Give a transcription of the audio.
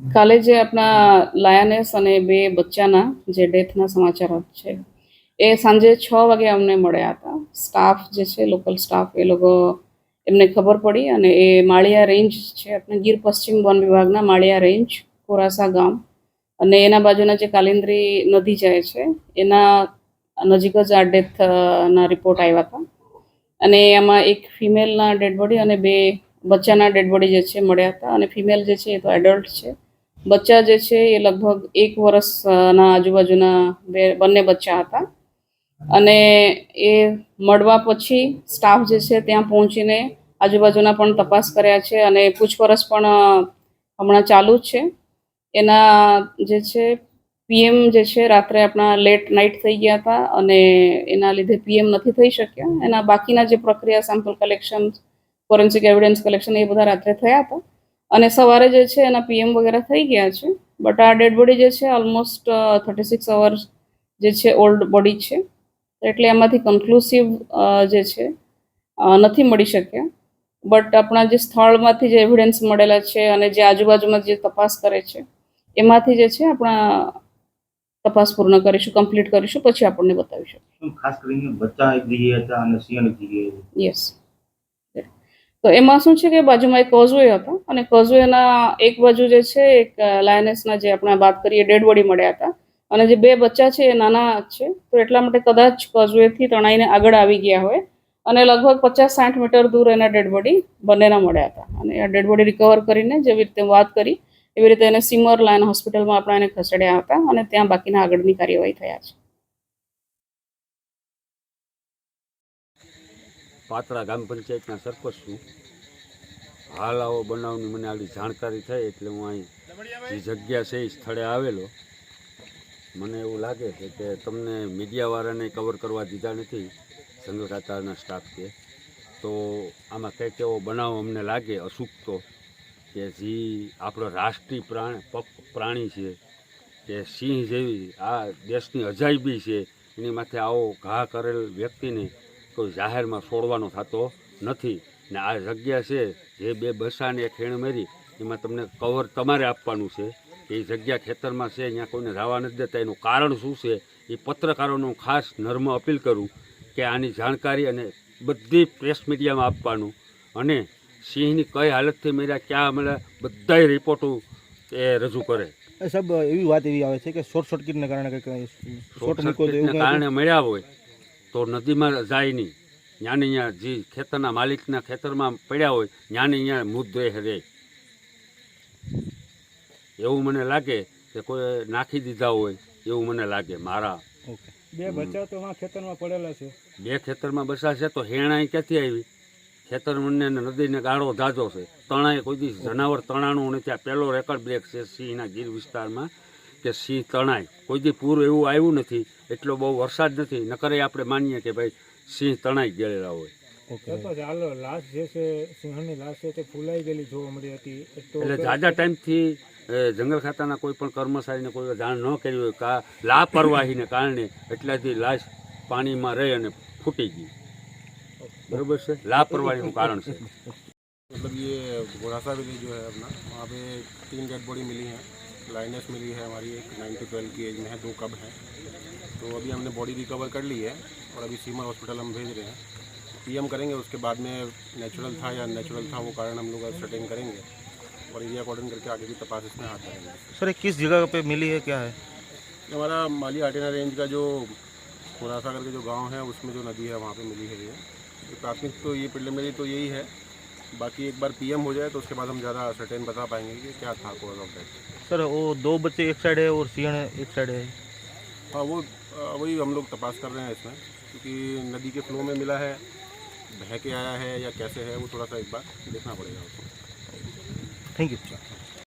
કાલે જે આપણા લાયનેસ અને બે બચ્ચાના જે ડેથના સમાચારો છે, એ સાંજે છ વાગે અમને મળ્યા હતા. સ્ટાફ જે છે, લોકલ સ્ટાફ, એ લોકો એમને ખબર પડી અને એ માળિયા રેન્જ છે આપણે ગીર પશ્ચિમ વન વિભાગના માળિયા રેન્જ, કોરાસા ગામ. અને એના બાજુના જે કાલિંદ્રી નદી જાય છે, એના નજીક જ આ ડેથના રિપોર્ટ આવ્યા હતા. અને એમાં એક ફિમેલના ડેડ બોડી અને બે બચ્ચાના ડેડ બોડી જે છે, મળ્યા હતા. અને ફિમેલ જે છે, એ તો એડલ્ટ છે. બચ્ચા જે છે એ લગભગ એક વર્ષના આજુબાજુના બે, બંને બચ્ચા હતા. અને એ મળવા પછી સ્ટાફ જે છે ત્યાં પહોંચીને આજુબાજુના પણ તપાસ કર્યા છે અને પૂછપરછ પણ હમણાં ચાલુ જ છે. એના જે છે પીએમ જે છે રાત્રે આપણા લેટ નાઇટ થઈ ગયા હતા અને એના લીધે પીએમ નથી થઈ શક્યા. એના બાકીના જે પ્રક્રિયા sample collection forensic evidence collection એ બધા રાત્રે થયા હતા. અને સવારે જે છે એના પીએમ વગેરે થઈ ગયા છે. બટ આ ડેડ બોડી જે છે ઓલમોસ્ટ થર્ટી સિક્સ અવર્સ જે છે ઓલ્ડ બોડી છે. એટલે એમાંથી કન્ક્લુસિવ જે છે નથી મળી શક્યા. બટ આપણા જે સ્થળમાંથી જે એવિડન્સ મળેલા છે અને જે આજુબાજુમાં જે તપાસ કરે છે એમાંથી જે છે આપણા તપાસ પૂર્ણ કરીશું કમ્પ્લીટ કરીશું પછી આપણને બતાવીશું. ખાસ કરીને બચ્ચા એક જગ્યાએ હતા અને સિંહ યસ તો એમાં શું છે કે બાજુમાં એક કોઝવે હતો અને કોઝવેના એક બાજુ જે છે, એક લાયનેસના જે આપણે વાત કરીએ, ડેડ મળ્યા હતા. અને જે બે બચ્ચા છે એ નાના છે. તો એટલા માટે કદાચ કોઝવેથી તણાઈને આગળ આવી ગયા હોય. અને લગભગ પચાસ સાઠ મીટર દૂર એના ડેડ બોડી બંનેના મળ્યા હતા. અને આ ડેડ રિકવર કરીને જેવી રીતે વાત કરી, એવી રીતે એને સિમર લાયન હોસ્પિટલમાં આપણે એને ખસેડ્યા હતા અને ત્યાં બાકીના આગળની કાર્યવાહી થયા છે. પાતળા ગ્રામ પંચાયતના સરપંચ છું. હાલ આવો બનાવની મને આટલી જાણકારી થઈ એટલે હું અહીં જે જગ્યા છે એ સ્થળે આવેલો. મને એવું લાગે છે કે તમને મીડિયાવાળાને કવર કરવા દીધા નથી જંગલ ખાતાના કે. તો આમાં કંઈક એવો બનાવ અમને લાગે અસુકતો કે જે આપણો રાષ્ટ્રીય પ્રાણ પ્રાણી છે, કે સિંહ જેવી આ દેશની અજાયબી છે, એની માથે આવો ઘા કરેલ વ્યક્તિને કોઈ જાહેરમાં છોડવાનો થતો નથી. ને આ જગ્યા છે જે બે બસાને એક ખેણ મેરી એમાં તમને કવર તમારે આપવાનું છે. કે એ જગ્યા ખેતરમાં છે અહીંયા કોઈને જવા નથી દેતા. એનું કારણ શું છે? એ પત્રકારોનું ખાસ નર્મ અપીલ કરું કે આની જાણકારી અને બધી પ્રેસ મીડિયામાં આપવાનું. અને સિંહની કઈ હાલતથી મેળ્યા ક્યાં મળ્યા બધાય રિપોર્ટો એ રજૂ કરે. સાહેબ એવી વાત એવી આવે છે કે શોર્ટ સર્કિટને કારણે કારણે મળ્યા હોય તો નદીમાં જાય નહીં. ત્યાં અહીંયા જે ખેતરના માલિકના ખેતરમાં પડ્યા હોય ત્યાં અહીંયા મૃતદેહ રહે. એવું મને લાગે કે કોઈ નાખી દીધા હોય એવું મને લાગે મારા. બે બચ્ચા તો ખેતરમાં પડેલા છે. બે ખેતરમાં બસાશે તો હેણાઈ ક્યાંથી આવી? ખેતર મને ને નદીને ગાળો ધાજો છે. તણાએ કોઈ દિવસ જનાવર તણાનું નથી. આ પહેલો રેકર્ડ બ્રેક છે સિંહના ગીર વિસ્તારમાં. કે સિંહ તણાય કોઈ દી પૂર એવું આવ્યું નથી એટલો બહુ વરસાદ નથી નકરે આપણે માનીએ કે ભાઈ સિંહ તણાઈ ગયેલા હોય ઓકે એ તો ચાલો લાશ જે છે સિંહણની લાશ છે તે ફૂલાઈ ગયેલી જોવા મળી હતી એ તો એટલે જાજા ટાઈમથી એ, જંગલ ખાતાના કોઈ પણ કર્મચારીને કોઈ જાણ ન કરી હોય કા લાપરવાહીને કારણે એટલાથી લાશ પાણીમાં રહી અને ફૂટી ગઈ બરોબર છે લાપરવાહીનું કારણ છે मतलब ये घोड़ासा विलेज जो है अपना वहाँ पे तीन डेड बॉडी मिली हैं लाइनेस मिली है हमारी एक नाइन टू ट्वेल्व की एज में है दो कब हैं। तो अभी हमने बॉडी रिकवर कर ली है और अभी सीमर हॉस्पिटल हम भेज रहे हैं। पीएम करेंगे उसके बाद में नेचुरल था या नेचुरल था वो कारण हम लोग सर्टेन करेंगे और एरिया अकॉर्डिंग करके आगे की तपास इसमें हाथ धरेंगे सर किस जगह पे मिली है क्या है? हमारा माली आटेना रेंज का जो घोड़ासा करके जो गाँव है उसमें जो नदी है वहाँ पे मिली है ये। तो प्राथमिक तो ये प्रिलिमिनरी तो यही है। बाकी एक बार पीएम हो जाए तो उसके बाद हम ज़्यादा सर्टेन बता पाएँगे कि क्या था कोज ऑफ़ डेथ सर वो दो बच्चे एक साइड है और सीएन एक साइड है। हाँ वो वही हम लोग तपास कर रहे हैं इसमें क्योंकि नदी के फ्लो में मिला है बह के आया है या कैसे है वो थोड़ा सा एक बार देखना पड़ेगा उसको। Thank you